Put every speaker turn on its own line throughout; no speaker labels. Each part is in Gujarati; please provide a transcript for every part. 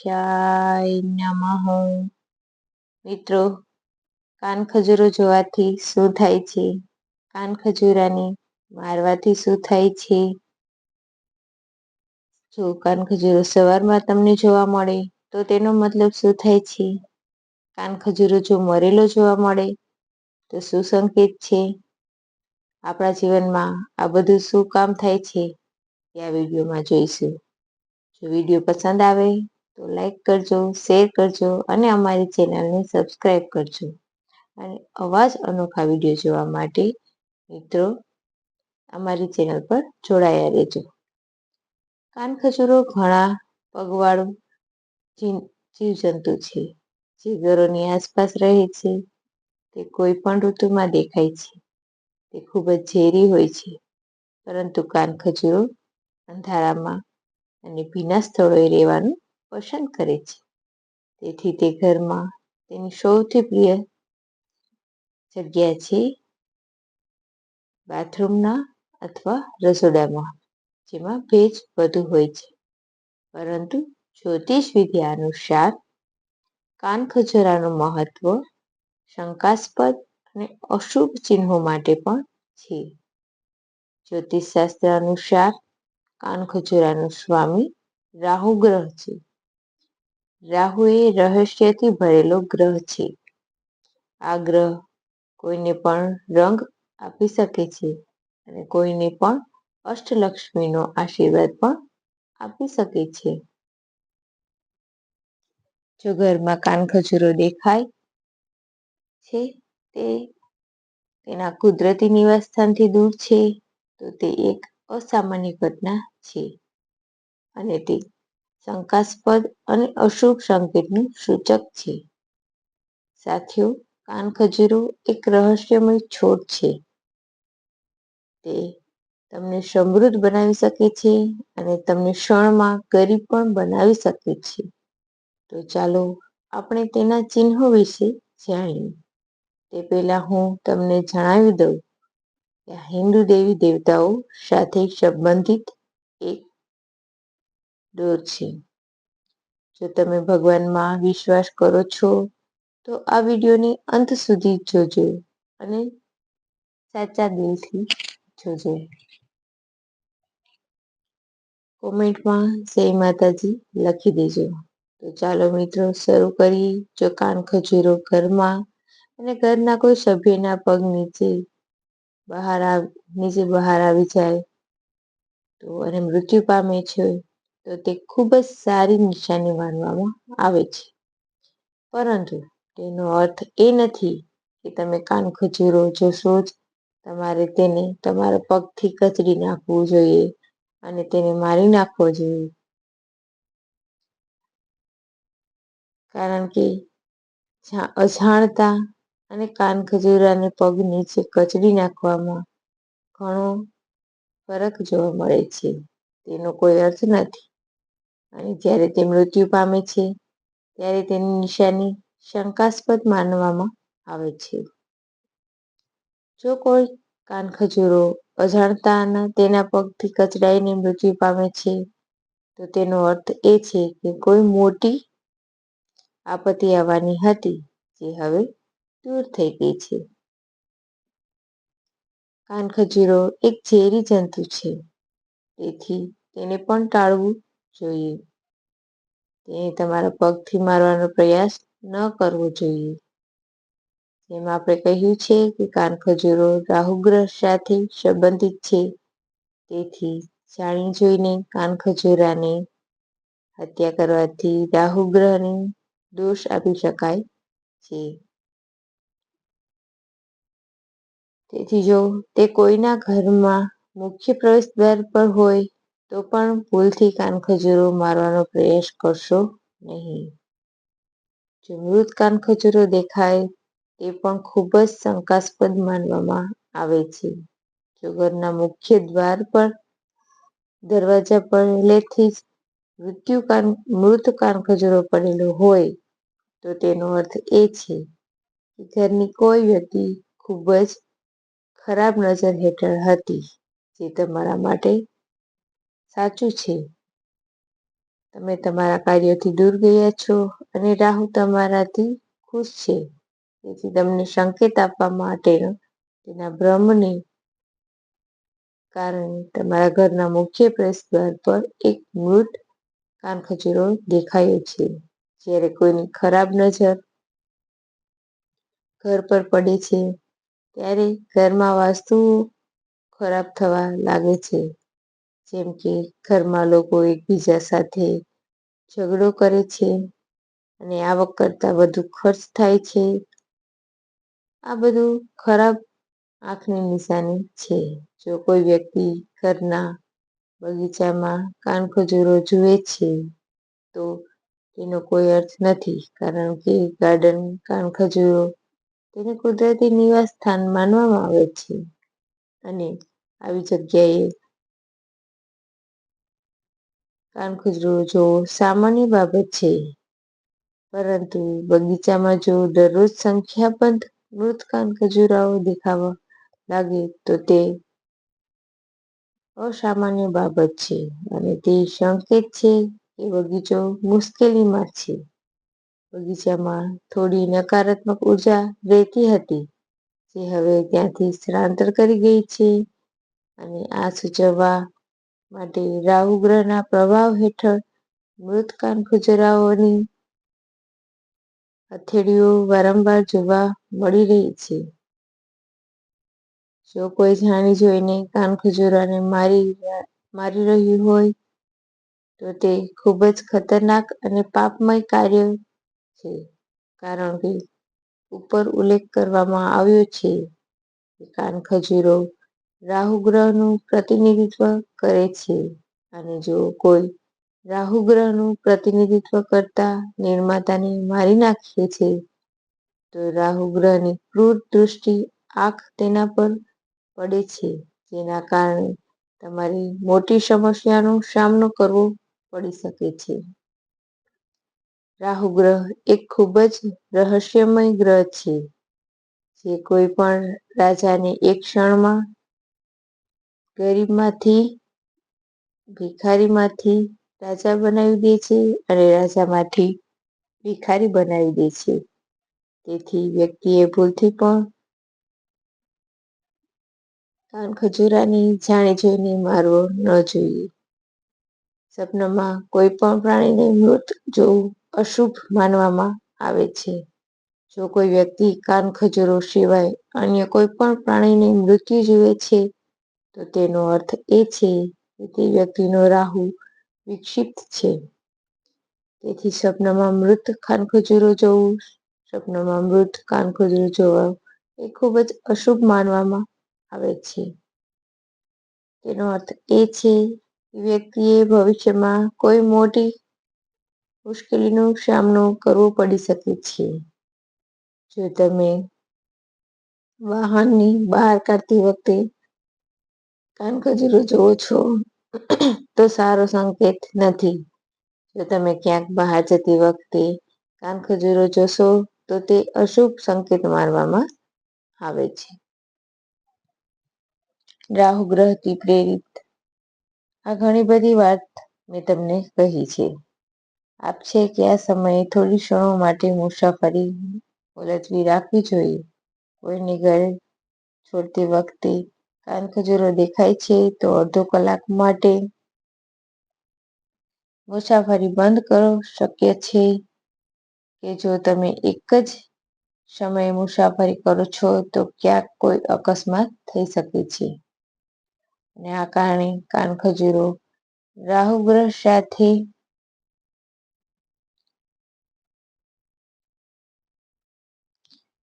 ગણેશાય નમઃ. મિત્રો કાન ખજૂરો જોવાથી શું થાય છે? કાન ખજૂરાને મારવાથી શું થાય છે? જો કાન ખજૂરો સવારમાં તમને જોવા મળે, તો તેનો મતલબ શું થાય છે? કાન ખજૂરો જો મરેલો જોવા મળે, તો શું સંકેત છે? આપણા જીવનમાં આ બધું શું કામ થાય છે? એ આ વિડીયોમાં જોઈશું. જો વીડિયો પસંદ આવે તો લાઈક કરજો શેર કરજો અને અમારી ચેનલને સબસ્ક્રાઈબ કરજો. અને અવાજ અનોખા વીડિયો જોવા માટે મિત્રો અમારી ચેનલ પર જોડાયા રહેજો. કાન ખજૂરો ઘણા પગવાળું જીવજંતુ છે. જે ઘરોની આસપાસ રહે છે. તે કોઈ પણ ઋતુમાં દેખાય છે. તે ખૂબ જ ઝેરી હોય છે. પરંતુ કાન ખજૂરો અંધારામાં અને ભીના સ્થળોએ રહેવાનું પસંદ કરે છે. તેથી તે ઘરમાં તેની સૌથી પ્રિય જગ્યા છે બાથરૂમના અથવા રસોડામાં, જેમાં ભેજ વધુ હોય છે. પરંતુ જ્યોતિષ વિદ્યા અનુસાર કાન ખજૂરાનું મહત્વ, શંકાસ્પદ અને અશુભ ચિહ્નો માટે પણ છે. જ્યોતિષશાસ્ત્ર અનુસાર કાન ખજૂરાનું સ્વામી રાહુ ગ્રહ છે. રાહુ એ રહસ્યથી ભરેલો ગ્રહ છે. આ ગ્રહ કોઈને પણ રંગ આપી શકે છે અને કોઈને પણ અષ્ટલક્ષ્મીનો આશીર્વાદ પણ આપી શકે છે. જો ઘરમાં કાનખજૂરો દેખાય છે તે તેના કુદરતી નિવાસ સ્થાનથી દૂર છે, તો તે એક અસામાન્ય ઘટના છે અને તે શંકાસ્પદ અને અશુભ સંકેતનું સૂચક છે. સાથીઓ, કાન ખજૂરો એક રહસ્યમય છોડ છે. તે તમને સમૃદ્ધ બનાવી શકે છે અને તમને ક્ષણમાં ગરીબ પણ બનાવી શકે છે. તો ચાલો આપણે તેના ચિહ્નો વિશે જાણીએ. તે પહેલા હું તમને જણાવી દઉં કે હિન્દુ દેવી દેવતાઓ સાથે સંબંધિત દોર છે. જો તમે ભગવાનમાં વિશ્વાસ કરો છો, તો આ વિડીયોની અંત સુધી જોજો અને સાચા દિલથી જોજો. કોમેન્ટમાં જય માતાજી લખી દેજો. તો ચાલો મિત્રો, શરૂ કરી જો કાન ખજૂરો ઘરમાં અને ઘરના કોઈ સભ્યના પગ નીચે બહાર નીચે બહાર આવી જાય તો અને મૃત્યુ પામે છે તો તે ખૂબ જ સારી નિશાની માનવામાં આવે છે. પરંતુ તેનો અર્થ એ નથી કે તમે કાન ખજૂરો જોશો જ. તમારે તેને તમારા પગથી કચડી નાખવું જોઈએ અને તેને મારી નાખવો જોઈએ. કારણ કે અજાણતા અને કાન ખજૂરાને પગ નીચે કચડી નાખવામાં ઘણો ફરક જોવા મળે છે. તેનો કોઈ અર્થ નથી. અને જ્યારે તે મૃત્યુ પામે છે, ત્યારે તેની નિશાની શંકાસ્પદ માનવામાં આવે છે. જો કોઈ કાનખજૂરો અજાણતાના તેના પગથી કચડાઈને મૃત્યુ પામે છે, તો તેનો અર્થ એ છે કે કોઈ મોટી આપત્તિ આવવાની હતી, જે હવે દૂર થઈ ગઈ છે. કાનખજૂરો એક ઝેરી જંતુ છે, તેથી તેને પણ ટાળવું જોઈએ. તે તમારા પગથી મારવાનો પ્રયાસ ન કરવો જોઈએ. જેમ આપણે કહ્યું છે કે કાન ખજૂરો રાહુગ્રહ સાથે સંબંધિત છે. તેથી જાણી જોઈને કાન ખજૂરાને હત્યા કરવાથી રાહુગ્રહને દોષ આપી શકાય છે. તેથી જો તે કોઈના ઘરમાં મુખ્ય પ્રવેશદ્વાર પર હોય તો પણ ભૂલથી કાનખજૂરો મારવાનો પ્રયાસ કરશો નહીં. જો મૃત કાનખજૂરો દેખાય, તે પણ ખૂબ જ શંકાસ્પદ માનવામાં આવે છે. જો ઘરના મુખ્ય દ્વાર પર, દરવાજા પહેલેથી જ મૃત્યુ કાન, મૃત કાનખજૂરો પડેલો હોય, તો તેનો અર્થ એ છે કે ઘરની કોઈ વ્યક્તિ ખૂબ જ ખરાબ નજર હેઠળ હતી, જે તમારા માટે સાચું છે. તમે તમારા કાર્યોથી દૂર ગયા છો અને રાહુ તમારાથી ખુશ છે. તેથી તમને સંકેત આપવા માટે તેના બ્રહ્મને કારણે તમારા ઘરના મુખ્ય પ્રવેશદ્વાર પર એક મૃત કાનખજૂરો દેખાયો છે. જ્યારે કોઈની ખરાબ નજર ઘર પર પડે છે, ત્યારે ઘરમાં વાસ્તુઓ ખરાબ થવા લાગે છે. જેમ કે ઘરમાં લોકો એકબીજા સાથે ઝઘડો કરે છે અને આવક કરતાં વધુ ખર્ચ થાય છે. આ બધું ખરાબ આંખની નિશાની છે. જો કોઈ વ્યક્તિ ઘરના બગીચામાં કાનખજૂરો જુએ છે, તો તેનો કોઈ અર્થ નથી, કારણ કે ગાર્ડન કાનખજૂરો તેને કુદરતી નિવાસ સ્થાન માનવામાં આવે છે. અને આવી જગ્યાએ કાનખજૂરો જોવો સામાન્ય બાબત છે. પરંતુ બગીચામાં જો દરરોજ સંખ્યાબંધ મૃત કાનખજૂરાઓ દેખાવા લાગે, તો તે અસામાન્ય બાબત છે અને તે સંકેત છે કે બગીચો મુશ્કેલીમાં છે. બગીચામાં થોડી નકારાત્મક ઊર્જા રહેતી હતી, જે હવે ત્યાંથી સ્થળાંતર કરી ગઈ છે અને આ સૂચવવા માટે રાહુ ગ્રહના પ્રભાવ હેઠળ મૃત કાનખજૂરાઓની હથેળીઓ વારંવાર જોવા મળી રહી છે. જો કોઈ જાણી જોઈને કાન ખુજરાને મારી મારી રહ્યું હોય, તો તે ખૂબ જ ખતરનાક અને પાપમય કાર્ય છે, કારણ કે ઉપર ઉલ્લેખ કરવામાં આવ્યો છે કાન કાનખજૂરો રાહુ ગ્રહનું પ્રતિનિધિત્વ કરે છે અને જો કોઈ રાહુ ગ્રહનું પ્રતિનિધિત્વ કરતા નિર્માતાને મારી નાખીએ છે, તો રાહુ ગ્રહની ક્રૂર દૃષ્ટિ આંખ તેના પર પડે છે, જેના કારણે તમારી મોટી સમસ્યાનો સામનો કરવો પડી શકે છે. રાહુ ગ્રહ એક ખૂબ જ રહસ્યમય ગ્રહ છે, જે કોઈ પણ રાજાને એક ક્ષણમાં ગરીબમાંથી, ભિખારીમાંથી રાજા બનાવી દે છે અને રાજામાંથી ભિખારી બનાવી દે છે. તેથી વ્યક્તિએ ભૂલથી પણ કાનખજૂરાને જાણી જોઈને મારવો ન જોઈએ. સપનામાં કોઈ પણ પ્રાણીને મૃત જોવું અશુભ માનવામાં આવે છે. જો કોઈ વ્યક્તિ કાનખજૂરો સિવાય અન્ય કોઈ પણ પ્રાણીને મૃત્યુ જુએ છે તો તેનો અર્થ એ છે કે તે વ્યક્તિનો રાહુ વિક્ષિપ્ત છે. તેથી સપનામાં મૃત કાનખજૂરો જોવું સપનામાં મૃત કાનખજૂરો જોવા એ ખૂબ જ અશુભ માનવામાં આવે છે. તેનો અર્થ એ છે કે વ્યક્તિએ ભવિષ્યમાં કોઈ મોટી મુશ્કેલીનો સામનો કરવો પડી શકે છે. જો તમે વાહનની બહાર કાઢતી વખતે કાનખજૂરો જોવો છો, તો સારો સંકેત નથી. જો તમે ક્યાંક બહાર જતી વખતે કાનખજૂરો જોશો, તો તે અશુભ સંકેત માનવામાં આવે છે. રાહુ ગ્રહથી પ્રેરિત. આ ઘણી બધી વાત મેં તમને કહી છે. આપ છે કે આ સમયે થોડી ક્ષણો માટે મુસાફરી મુલતવી રાખવી જોઈએ. કોઈને ઘરે છોડતી વખતે કાનખજૂરો દેખાય છે તો અડધો કલાક માટે મુસાફરી બંધ કરો. શક્ય છે કે જો તમે એક જ સમયે મુસાફરી કરો છો તો ક્યાંક કોઈ અકસ્માત થઈ શકે છે. અને આ કારણે કાનખજૂરો રાહુ ગ્રહ સાથે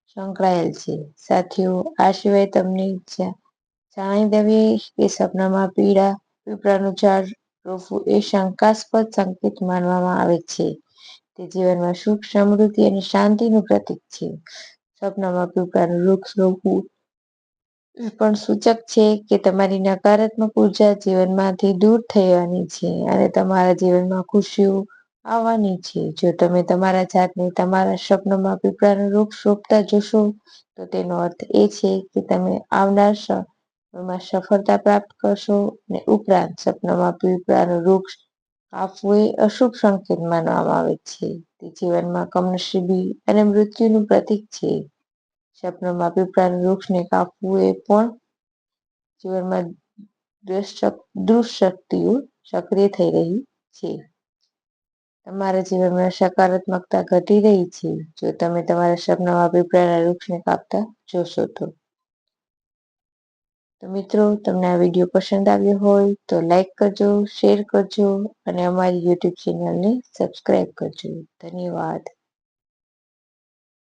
સંકળાયેલ છે. સાથીઓ, આ સિવાય તમને જાણી કે સપનામાં પીળા પીપળાનું ઝાડ રોપવું એ શંકાસ્પદ સંકેત માનવામાં આવે છે. તે જીવનમાં સુખ, સમૃદ્ધિ અને શાંતિનું પ્રતીક છે. સપનામાં પીપળાનું વૃક્ષ રોપવું પણ સૂચક છે કે તમારી નકારાત્મક ઊર્જા જીવનમાંથી દૂર થવાની છે અને તમારા જીવનમાં ખુશીઓ આવવાની છે. જો તમે તમારા જાતને તમારા સપનામાં પીપળાનું વૃક્ષ રોપતા જોશો, તો તેનો અર્થ એ છે કે તમે આવનાર સમયમાં સફળતા પ્રાપ્ત કરશો અને ઉપરાંત સપનામાં પીપળાનું વૃક્ષ કાપવું એ અશુભ સંકેત માનવામાં આવે છે. તે જીવનમાં કમનસીબી અને મૃત્યુનું પ્રતીક છે. સપનામાં પીપળાનું વૃક્ષને કાપવું એ પણ જીવનમાં દુઃશક્તિઓ સક્રિય થઈ રહી છે. તમારા જીવનમાં સકારાત્મકતા ઘટી રહી છે. જો તમે તમારા સપનામાં પીપળાના વૃક્ષને કાપતા જોશો તો તો મિત્રો, તમને આ વીડિયો પસંદ આવ્યો હોય તો લાઈક કરજો શેર કરજો અને અમારી યુટ્યુબ ચેનલને સબસ્ક્રાઈબ કરજો. ધન્યવાદ.